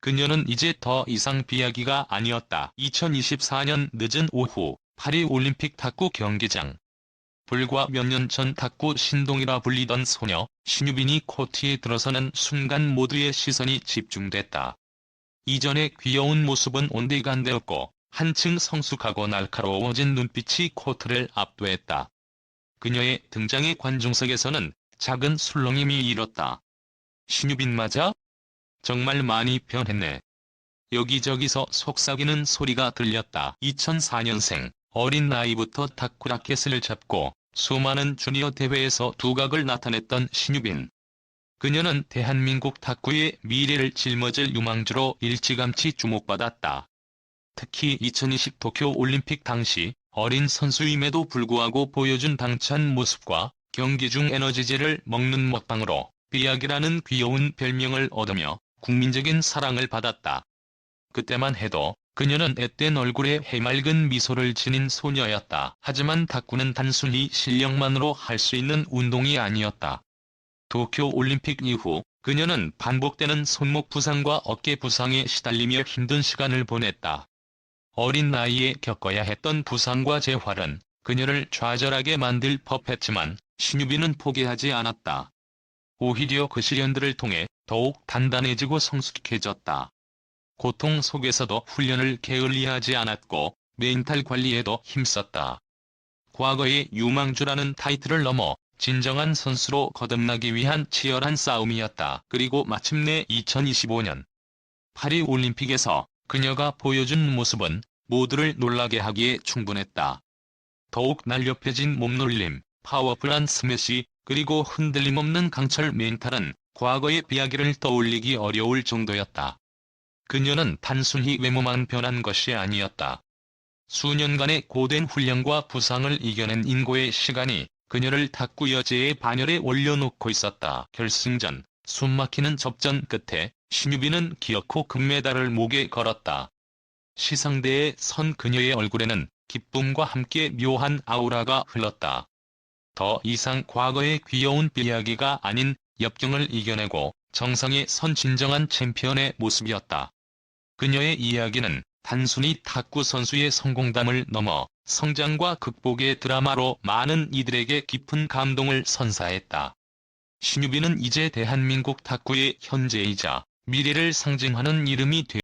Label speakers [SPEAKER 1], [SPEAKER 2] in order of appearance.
[SPEAKER 1] 그녀는 이제 더 이상 비약이가 아니었다. 2024년 늦은 오후 파리 올림픽 탁구 경기장. 불과 몇 년 전 탁구 신동이라 불리던 소녀 신유빈이 코트에 들어서는 순간 모두의 시선이 집중됐다. 이전의 귀여운 모습은 온데간데였고 한층 성숙하고 날카로워진 눈빛이 코트를 압도했다. 그녀의 등장에 관중석에서는 작은 술렁임이 일었다. 신유빈 맞아? 정말 많이 변했네. 여기저기서 속삭이는 소리가 들렸다. 2004년생, 어린 나이부터 탁구 라켓을 잡고 수많은 주니어 대회에서 두각을 나타냈던 신유빈. 그녀는 대한민국 탁구의 미래를 짊어질 유망주로 일찌감치 주목받았다. 특히 2020 도쿄 올림픽 당시 어린 선수임에도 불구하고 보여준 당찬 모습과 경기 중 에너지제를 먹는 먹방으로 삐약이라는 귀여운 별명을 얻으며 국민적인 사랑을 받았다. 그때만 해도 그녀는 앳된 얼굴에 해맑은 미소를 지닌 소녀였다. 하지만 탁구는 단순히 실력만으로 할 수 있는 운동이 아니었다. 도쿄 올림픽 이후 그녀는 반복되는 손목 부상과 어깨 부상에 시달리며 힘든 시간을 보냈다. 어린 나이에 겪어야 했던 부상과 재활은 그녀를 좌절하게 만들 법했지만 신유빈은 포기하지 않았다. 오히려 그 시련들을 통해 더욱 단단해지고 성숙해졌다. 고통 속에서도 훈련을 게을리하지 않았고 멘탈 관리에도 힘썼다. 과거의 유망주라는 타이틀을 넘어 진정한 선수로 거듭나기 위한 치열한 싸움이었다. 그리고 마침내 2025년 파리 올림픽에서 그녀가 보여준 모습은 모두를 놀라게 하기에 충분했다. 더욱 날렵해진 몸놀림, 파워풀한 스매시, 그리고 흔들림 없는 강철 멘탈은 과거의 비아기를 떠올리기 어려울 정도였다. 그녀는 단순히 외모만 변한 것이 아니었다. 수년간의 고된 훈련과 부상을 이겨낸 인고의 시간이 그녀를 탁구 여제의 반열에 올려놓고 있었다. 결승전, 숨막히는 접전 끝에 신유빈은 기어코 금메달을 목에 걸었다. 시상대에 선 그녀의 얼굴에는 기쁨과 함께 묘한 아우라가 흘렀다. 더 이상 과거의 귀여운 비이야기가 아닌 역경을 이겨내고 정상에 선 진정한 챔피언의 모습이었다. 그녀의 이야기는 단순히 탁구 선수의 성공담을 넘어 성장과 극복의 드라마로 많은 이들에게 깊은 감동을 선사했다. 신유빈은 이제 대한민국 탁구의 현재이자 미래를 상징하는 이름이 되